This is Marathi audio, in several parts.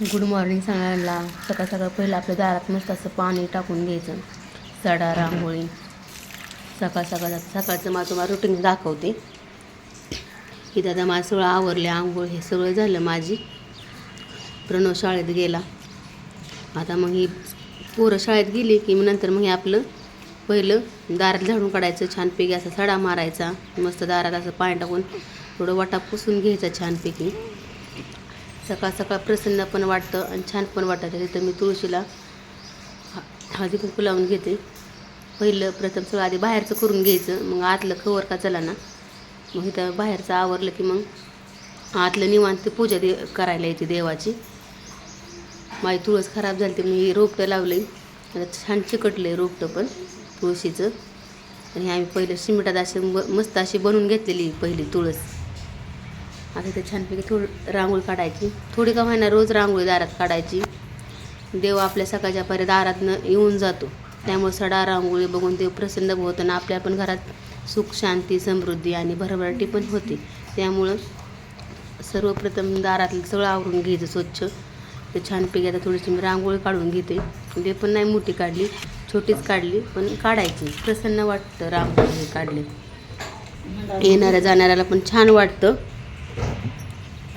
गुड मॉर्निंग सांगायला. सकाळ सकाळ पहिलं आपल्या दारात मस्त असं पाणी टाकून घ्यायचं. सडा रांगोळी. सकाळ सकाळ सकाळचं माझं मला रुटीन दाखवते. की दादा माझं सगळं आवरले आंघोळ हे सगळं झालं माझी. प्रणव शाळेत गेला. आता मग ही पोरं शाळेत गेली की मग नंतर मग हे आपलं पहिलं दारात झाडून काढायचं छानपैकी असा सडा मारायचा. मस्त दारात असं पाणी टाकून थोडं वाटा पुसून घ्यायचा छानपैकी. सकाळ सकाळ प्रसन्न पण वाटतं आणि छान पण वाटतं. तिथं मी तुळशीला हळदी कुंकू लावून घेते. पहिलं प्रथम सगळं आधी बाहेरचं करून घ्यायचं. मग आतलं खवर का चला ना. मग इथं बाहेरचं आवरलं की मग आतलं निवांत पूजा दे करायला येते देवाची. माझी तुळस खराब झाली ती मी रोपटं लावलं आहे छान चिकटलं आहे रोपटं पण तुळशीचं. आणि आम्ही पहिलं शिमिटात अशी मस्त अशी बनवून घेतलेली पहिली तुळस. आता ते छानपैकी थोडी रांगोळी काढायची. थोडी का होईना रोज रांगोळी दारात काढायची. देव आपल्या सकाळच्या पर्यंत दारातनं येऊन जातो. त्यामुळे सडा रांगोळी बघून देव प्रसन्न होतं आणि आपल्या पण घरात सुख शांती समृद्धी आणि भरभराटी पण होते. त्यामुळं सर्वप्रथम दारातलं सगळं आवरून घ्यायचं स्वच्छ. ते छानपैकी आता थोडीशी मी रांगोळी काढून घेते. ते पण नाही मोठी काढली छोटीच काढली पण काढायची. प्रसन्न वाटतं रांगोळी काढली. येणाऱ्या जाणाऱ्याला पण छान वाटतं.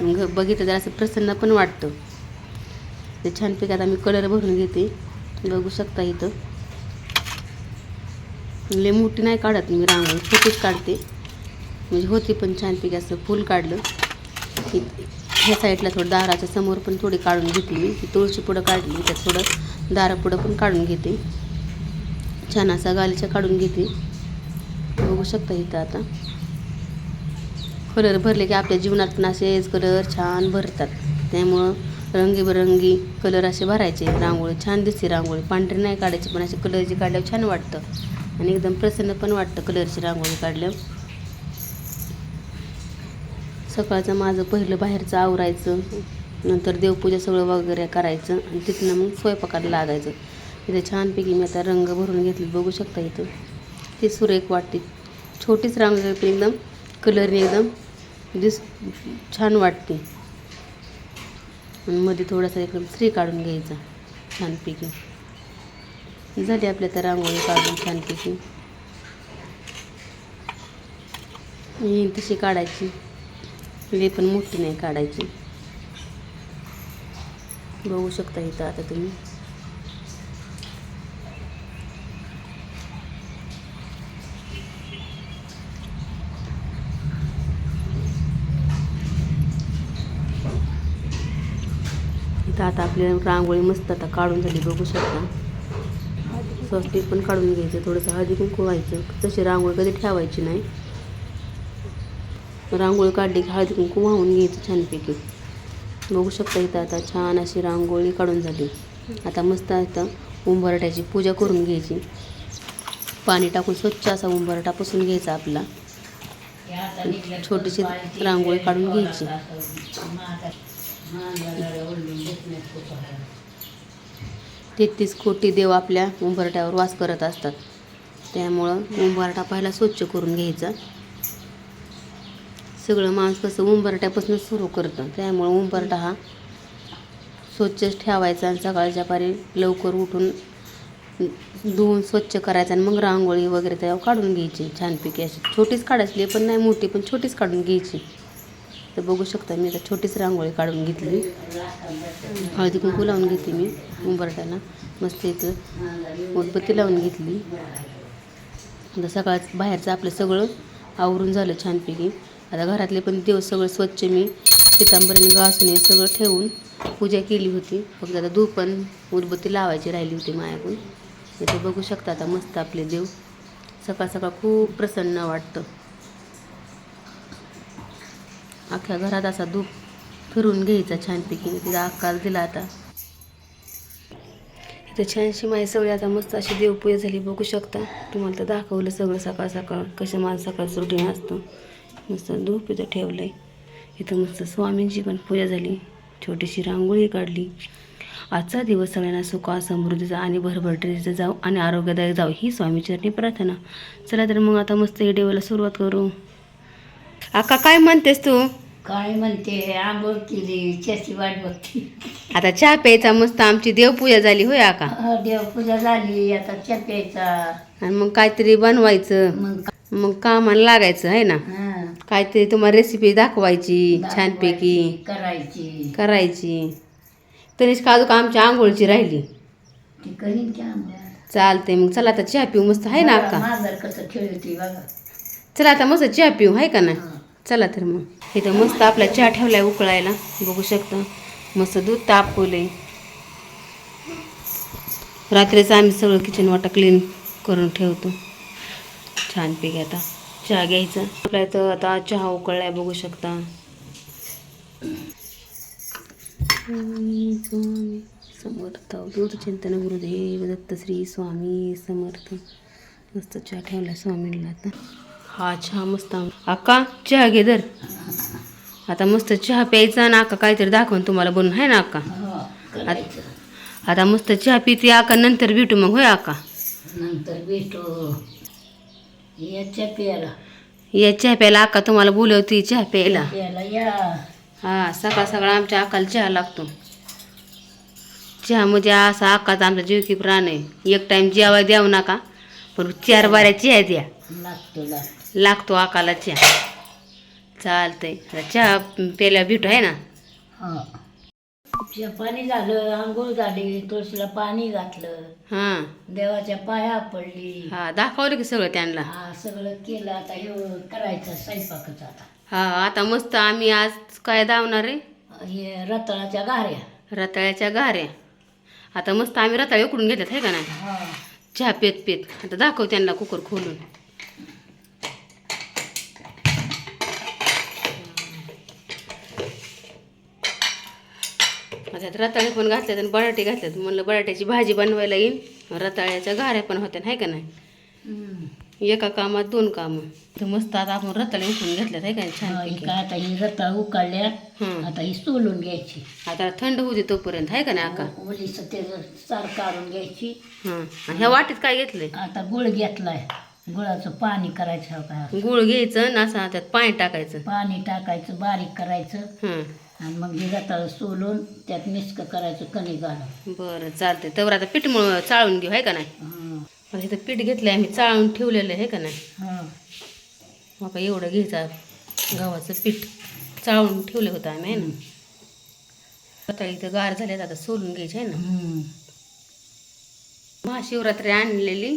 बघितलं तर असं प्रसन्न पण वाटतं. ते छानपैकी आता मी कलर भरून घेते. बघू शकता इथं. लय मोठी नाही काढत मी रांगोळी छोटीच काढते. म्हणजे होती पण छानपैकी असं फुल काढलं. ह्या साईडला थोडं दाराच्या समोर पण थोडी काढून घेते मी. ती तुळशी पुढं काढली त्यात थोडं दारापुढं पण काढून घेते. छान असा गालीचा काढून घेते. बघू शकता इथं आता. कलर भरले की आपल्या जीवनात पण असेच कलर छान भरतात. त्यामुळं रंगीबेरंगी कलर असे भरायचे. रांगोळी छान दिसते रांगोळी. पांढरी नाही काढायची पण असे कलरची काढल्यावर छान वाटतं. आणि एकदम प्रसन्न पण वाटतं कलरची रांगोळी काढल्यावर. सकाळचं माझं पहिलं बाहेरचं आवरायचं. नंतर देवपूजा सगळं वगैरे करायचं. आणि तिथनं मग स्वयंपाकाला लागायचं. इथे छानपैकी मी आता रंग भरून घेतले. बघू शकता इथं. ती सुरेख वाटते. छोटीच रांगोळी पण एकदम कलरने एकदम दिस छान वाटते. मध्ये थोडासा एकदम स्त्री काढून घ्यायचा छानपैकी. झाली आपल्या तर रांगोळी काढून छानपैकी. ही तशी काढायची. हे पण मोठी नाही काढायची. बघू शकता इथं आता तुम्ही. आता आपल्याला रांगोळी मस्त आता काढून झाली बघू शकता. स्वस्तिक पण काढून घ्यायचं थोडंसं हळदी कुंकू व्हायचं. तशी रांगोळी कधी ठेवायची नाही. रांगोळी काढली की हळदी कुंकू वाहून घ्यायचं छानपैकी. बघू शकता इथं आता छान अशी रांगोळी काढून झाली. आता मस्त आता उंबरट्याची पूजा करून घ्यायची. पाणी टाकून स्वच्छ असा उंबरटा पुसून घ्यायचा आपला. छोटीशी रांगोळी काढून घ्यायची. तेहतीस कोटी देव आपल्या उंबरट्यावर वास करत असतात. त्यामुळं उंबरटा पहिला स्वच्छ करून घ्यायचा. सगळं माणूस कसं उंबरट्यापासून सुरू करतं. त्यामुळं उंबरटा हा स्वच्छच ठेवायचा आणि सकाळच्या पारी लवकर उठून धुवून स्वच्छ करायचा आणि मग रांगोळी वगैरे त्यावर काढून घ्यायची. छानपैकी अशी छोटीच काढायची पण नाही मोठी पण छोटीच काढून घ्यायची. तर बघू शकता मी आता छोटीच रांगोळी काढून घेतली. हळदी कुंकू लावून घेते मी उंबरट्याला मस्त इथं उदबत्ती लावून घेतली. आता सकाळ बाहेरचं आपलं सगळं आवरून झालं छानपैकी. आता घरातले पण देव सगळं स्वच्छ मी पितांबरीने घासून सगळं ठेवून पूजा केली होती. फक्त आता धूप पण उदबत्ती लावायची राहिली होती मायाकडून. इथे बघू शकता आता मस्त आपले देव. सकाळ सकाळ खूप प्रसन्न वाटतं. अख्ख्या घरात असा धूप फिरून घ्यायचा छानपैकी मी तिला आकार दिला आता. इथं छानशी माझी सगळी आता मस्त अशी देवपूजा झाली. बघू शकता तुम्हाला तर दाखवलं सगळं सकाळ सकाळ. कसं माझं सकाळचं रुटीन असतं. मस्त धूप इथं ठेवलं आहे इथं मस्त स्वामींची पण पूजा झाली. छोटीशी रांगोळी काढली. आजचा दिवस सगळ्यांना सुखा समृद्धीचा आणि भरभरटीचा जाऊ आणि आरोग्यदायक जाऊ ही स्वामीचरणी प्रार्थना. चला तर मग आता मस्त हे देवाला सुरुवात करू. आका काय म्हणतेस तू? काय म्हणते आंघोळ केली चेची वाट बघते. आता चहा प्यायचा मस्त आमची देवपूजा झाली होय आका? हा, देवपूजा झाली आता चहा प्यायचा. आणि मग काहीतरी बनवायचं. मग मग कामाला लागायचं आहे ना? हा, काहीतरी तुम्हाला रेसिपी दाखवायची छानपैकी. दाखवायची, करायची. करायची. तरीच का अजून आमच्या आंघोळची राहिली? ती करीन की आंघोळ. चालते मग चला आता चहा पिऊ मस्त आहे ना कसं खेळते बघा. चला आता मस्त चहा पिऊ आहे का नाही? हा. चला तर मग. इथं मस्त आपला चहा ठेवलाय उकळायला. बघू शकता. मस्त दूध तापवले रात्रीचं आम्ही सगळं किचन वाटा क्लीन करून ठेवतो. छानपैकी आता चहा घ्यायचा. आपल्या इथं आता चहा उकळलाय बघू शकता. समर्थ दूध चिंतन गुरुदेव दत्त श्री स्वामी समर्थ. मस्त चहा ठेवला स्वामींना आता. हा चहा मस्त अक्का चहा घे दर आता मस्त चहा प्यायचा ना अक्का काहीतरी दाखवून तुम्हाला बनवून आहे ना अक्का? हा, आता मस्त चहा पिते अक्का नंतर भेटू मग होय अक्का? नंतर भेटू. याच्या प्याला या चहा प्यायला अक्का तुम्हाला बोलवती चहा प्यायला. प्याला या. हा सकाळ सकाळ आमच्या अक्काला चहा लागतो. चहा म्हणजे असा अक्काचा आमचा जीव की प्राण आहे. एक टाइम जेवा द्यावं नका पण चार बाऱ्या चहा द्या. लागतो लागतो. लागतो अकाला चहा चालतंय चहा प्यायला भेटू आहे ना? हा. पाणी झालं आंघोळ झाली तुळशीला पाणी घातलं. हां. देवाच्या पाया पडली. हा दाखवलं की सगळं त्यांना? हा सगळं केलं. आता हे करायचं स्वयंपाकच आता. हा आता मस्त आम्ही आज काय धावणार आहे? हे रताळाच्या गाऱ्या. रताळ्याच्या गाऱ्या. आता मस्त आम्ही रताळे उकडून घेतात आहे का नाही? हा. चहा पेत पेत आता दाखव त्यांना कुकर खोलून. त्यात रताळे पण घातल्यात आणि बटाटे घातल्यात म्हणलं बटाट्याची भाजी बनवायला येईन. रताळ्याच्या गाऱ्या पण होत्या नाही का नाही. एका कामात दोन कामं. तर मस्त आता आपण रताळे उकडून घेतल्यात आहे का हा, छान ही काय आता ही रताळ उकाळल्या हं. आता ही सोलून घ्यायची. आता थंड होऊ दे तोपर्यंत आहे का नाही आका? ओलीच त्याचं सार काढून घ्यायची. हां. ह्या वाटीत काय घेतलंय? आता गुळ घेतलाय. गुळाचं पाणी करायचं गुळ घ्यायचं ना असं त्यात पाणी टाकायचं. पाणी टाकायचं बारीक करायचं. हां. आणि मग हे रताळ सोलून त्यात मिस्क करायचं कणी घालून. बरं चालतंय. तर आता पीठ मळ चाळून घेऊ आहे का नाही? हं. आता इथं पीठ घेतलं आम्ही चाळून ठेवलेलं आहे का नाही? हं. मग एवढं घ्यायचं गव्हाचं पीठ चाळून ठेवलं होतं आम्ही आहे ना? आता इथं गार झाल्यात आता सोलून घ्यायचे आहे ना? हं. महाशिवरात्री आणलेली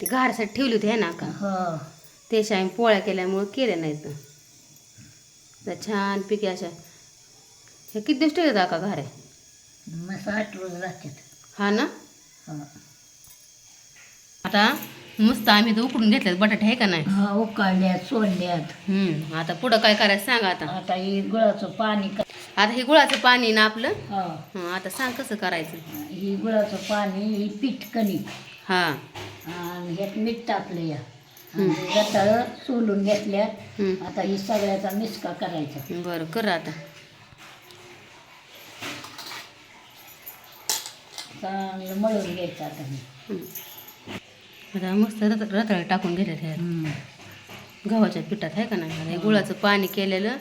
ती घारसाठी ठेवली होती आहे ना का हो. त्याच्या आम्ही पोळ्या केल्यामुळं केल्या नाहीत. तर छान पिके अशा हे किती दिवस ठेवतात का घाऱ्या मस्त आठ रोज राहतात हा ना? हं. आता मस्त आम्ही तर उकडून घेतल्यात बटाटे आहे का नाही? हा उकाळल्यात सोडल्यात हम्म, आता पुढं काय करायचं सांगा आता. आता हे गुळाचं पाणी क- आता हे गुळाचं पाणी ना आपलं? हा. हं, आता सांग कसं करायचं? ही गुळाचं पाणी ही पीठ कणिक हा. आणि ह्यात मीठ टाकलं या. रताळ सोलून घेतल्यात. आता ही सगळ्याचा मिसका करायचा. बरं कर आता. चांगलं मळून घ्यायचं आता हे. आता मस्त रत रताळे टाकून घेतल्यात ह्यात हं. गव्हाच्या पिठात आहे का नाही? हे गुळाचं पाणी केलेलं.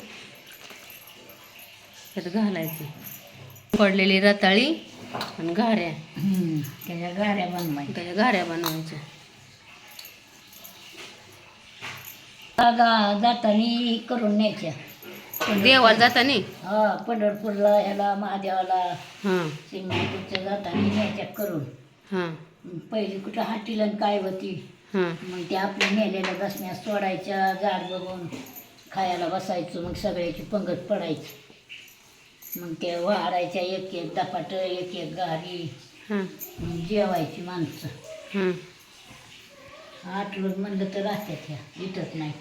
त्यात घालायचं. पडलेली रताळी आणि घाऱ्या. त्याच्या गाड्या बनवायच्या. त्याच्या घाऱ्या बनवायच्या. जाताना करून न्यायच्या. देवाला जाताना? हा पंढरपूरला ह्याला महादेवाला. हां. सिंगापूरच्या जाताना न्यायच्या करून. हां. पहिली कुठं हाटीला आणि काय होती? हां. मग ते आपल्या नेलेल्या दसम्या सोडायच्या झाड बघून खायला बसायचं मग सगळ्याची पंगत पडायची. मग ते वाढायच्या एक एक दपाट एक एक गाडी हां. मग जेवायची माणसं. हां. आठ रोज म्हणलं तर राहत्यात ह्या इथंच नाही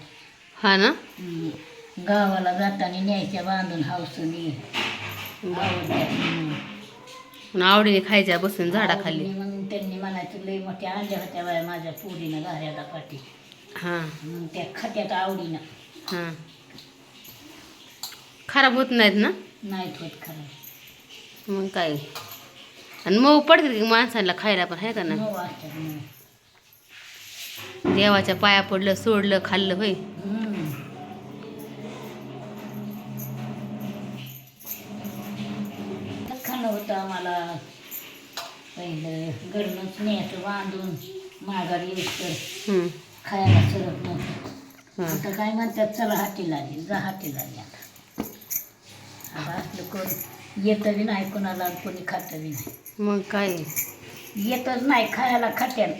हा ना? हम्म. गावाला जाताना न्यायच्या बांधून हावसनी आवडीने खायच्या बसून झाडाखाली. आवडीने मग त्यांनी म्हणायचं लई मोठ्या आणल्या होत्या बाया माझ्या पोरीनं घाऱ्याला पाठी हां. मग त्या खात्यात आवडीनं. हां. खराब होत नाहीत ना? नाहीत होत खरं. मग काय? आणि मऊ पडते की माणसाला खायला पण आहे का ना मऊ असतात मऊ. देवाच्या पाया पडलं सोडलं खाल्लं होय? हम्म. नव्हतं आम्हाला पहिलं गरणच न्यायचं बांधून माघार येऊस. खायला सरत नव्हतं. आता काय म्हणतात चला हाटीला आली जा हाटीला आली आता आता असलं कोण येतं बी नाही कोणाला कोणी खातं बी नाही. मग काय? येतच नाही खायला खात्यान.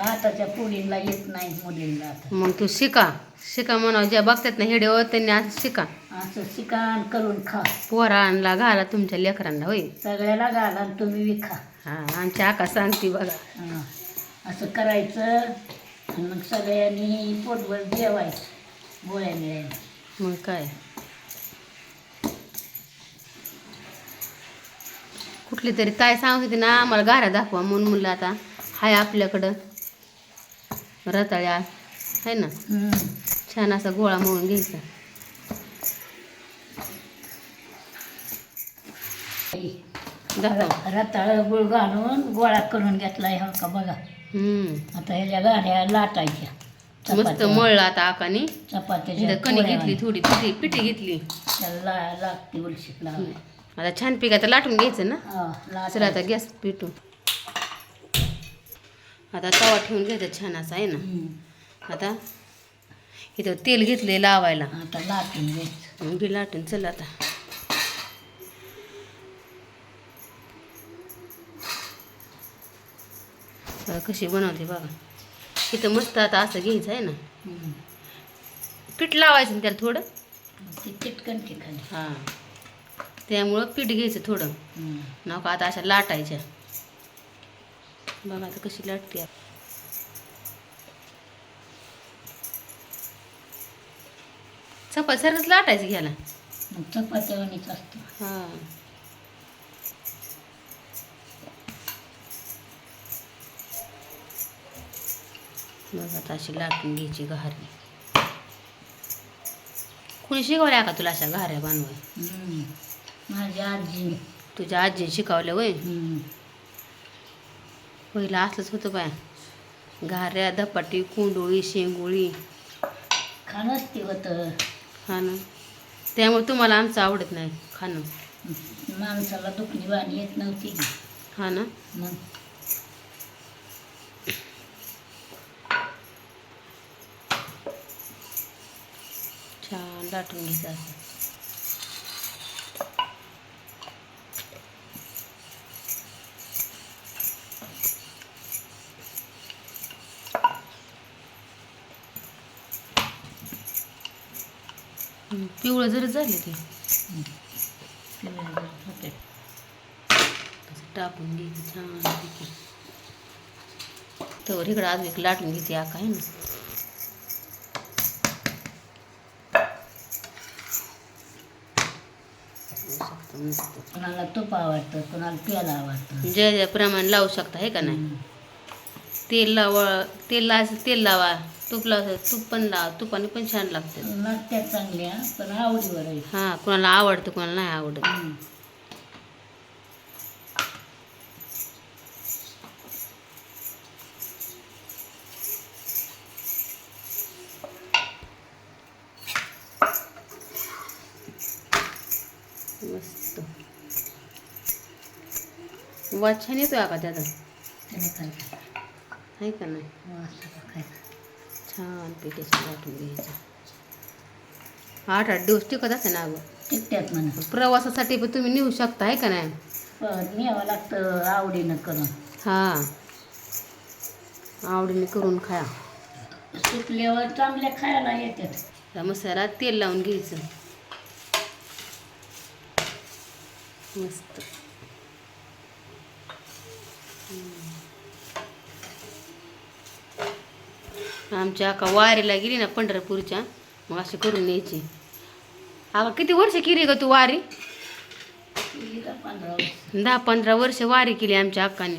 आताच्या पुढीला येत नाही मुलींना आता. मग तू शिका. शिका म्हणावं ज्या बघतात ना हेडे त्यांनी असं शिका. असं शिकाण करून खा. पोरांना घाला तुमच्या लेकरांना होय. सगळ्याला घाला आणि तुम्ही बी खा. हा आमची आका सांगते बघा. हं. असं करायचं आणि मग सगळ्यांनी पोटभर जेवायचं गोळ्या मिळायला मग काय? कुठली तरी ताई सांगत होती ना आम्हाला गाऱ्या दाखवा म्हणून म्हणलं आता. हाय आपल्याकडं. रताळ्या. आहे ना? हं. छान असा गोळा मळून घ्यायचा. रताळ गुळ घालून गोळा करून घेतलाय हा का बघा. आता ह्याच्या गाड्या लाटायच्या. मस्त मळलं आता आकाने. चपात्याच्या कणी घेतली थोडी पिठी पिठी घेतली. त्याला ला- लागते उलशीत आता छान पीक आता लाटून घ्यायचं ना? हा, चला आता. गॅस पिटू. आता तवा ठेवून घ्यायचा छान असा आहे ना? हं. आता इथं तेल घेतले लावायला. आता लाटून घ्यायचं. मग बी लाटून चल आता. कशी बनवते बघा. इथं मस्त आता असं घ्यायचं आहे ना. पीठ लावायचं ना त्याला थोडं? चिटकन ठिकाणी हां. त्यामुळं पीठ घ्यायचं थोडं. नका आता अशा लाटायच्या. बघा आता कशी लाटते. चपात सारखंच लाटायचं घ्यायला. मग चपात्यावानीच असतं. हां. बघ आता अशी लाटून घ्यायची घारी. कोणी शिकवल्या का तुला अशा घाऱ्या बनवाय हं. माझ्या आजी. तुझ्या आजीने शिकवल्या वय. पहिलं असलंच होतं बाय. घाऱ्या धपाटी कुंडोळी शेंगोळी. खाणंच ते होतं. खाणं. त्यामुळे तुम्हाला आमचं आवडत नाही खाणं. माणसाला दुखणी वाणी येत नव्हती. हा ना? मग? छान लाटून घ्यायचं असं. पिवळं जरी झाले ते. पिवळे टाकून घ्यायचं छान तर इकडं अजून एक लाटून घेते आका आहे ना. कोणाला तूप आवडतं कोणाला प्याला आवडतं. ज्या ज्या प्रमाणे लावू शकता हे का नाही. तेल लावा तेल लावायचं तेल लावा. तूप लावायचं तूप पण लावा तुपाने पण छान लागते. लागत्या चांगल्या पण आवडीवर आहे हां कोणाला आवडतं कोणाला नाही आवडत. हं. मस्त. वाद छान येतोय का त्याचा? करायचं? आहे का नाही? छान पिठाची लाटून घ्यायचं. आठ आठ दिवस टिकत असे ना अगं टिकत्यात म्हणा. प्रवासासाठी पण तुम्ही नेऊ शकता आहे का नाही? न्यावं लागतं आवडीनं करून. हां. आवडीने करून खाया. सुकल्यावर चांगल्या खायला येतात. त्या मसाल्यात तेल लावून घ्यायचं. मस्त. आमच्या आका वारीला गेली ना पंढरपूरच्या मग अशी करून न्यायची. अगं किती वर्ष केली ग तू वारी? दहा पंधरा वर्ष वारी केली आमच्या अक्काने.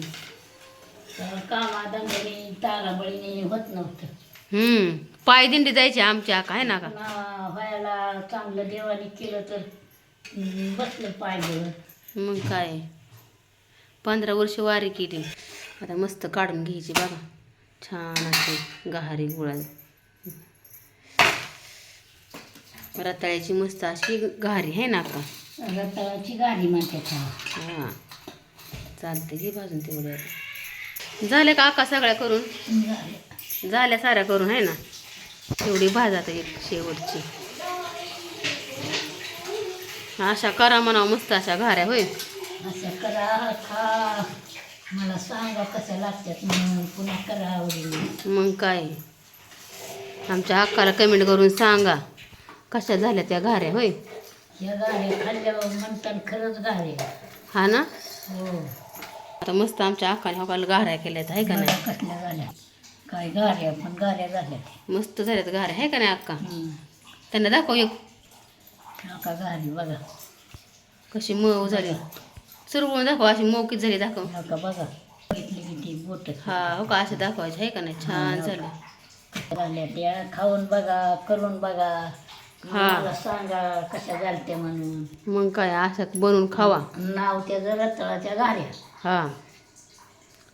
होत नव्हतं हम्म पाय दिंडी जायची आमच्या अक्का आहे ना का? व्हायला चांगलं देवाने केलं तर बसलं पाहिजे मग काय? पंधरा वर्ष वारी केली. आता मस्त काढून घ्यायची बघा. छान अशी गहारी गुळा रताळ्याची मस्त अशी गहारी आहे ना का रताळाची गाडी म्हणते हां. चालते घे भाजून तेवढ्या झाले का आका सगळ्या करून? झालं. झाल्या साऱ्या करून आहे ना? तेवढी भाजात एक शेवटची. अशा करा म्हणावं मस्त अशा घाऱ्या होय? असं करा खा. मला सांगा कशा लागतात म्हणून पुन्हा करा आवडीने. मग काय? आमच्या अक्काला कमेंट करून सांगा. कशा झाल्या त्या घाऱ्या होय? या गाड्या खाल्ल्यावर म्हणतात खरंच गाड्या हा ना? हो. आता मस्त आमच्या अक्काने हकाला घाऱ्या केल्यात आहे का मला नाही कसल्या झाल्या काय गाड्या पण गाड्या झाल्या मस्त झाल्यात घाऱ्या आहे का नाही अक्का. त्यांना दाखव एक. नका गाडी बघा. कशी मऊ झाली. सुरवून दाखव अशी मऊ किती झाली दाखव. बघा. घेतली की ती बोट हा हो का? असं दाखवायचं आहे का नाही? छान झालं. झाल्या त्या खाऊन बघा करून बघा. हा. मला सांगा कशा झालत्या म्हणून. मग काय असं बनवून खावा. नाव त्या रताळाच्या गाड्या. हा.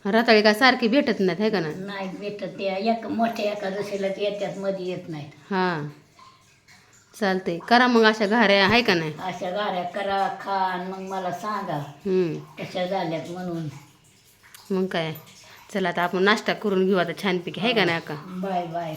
रताळी काय सारखी भेटत नाहीत आहे का नाही? नाही भेटत त्या एक मोठ्या एकादशीला ते येत्यात मध्ये येत नाहीत. हां. चालते करा मग अशा घाऱ्या आहे का नाही? अशा गाड्या करा खा आणि मग मला सांगा. हम्म. कशा झाल्यात म्हणून. मग काय? चला आता आपण नाश्ता करून घेऊ आता छानपैकी आहे का नाही का बाय बाय.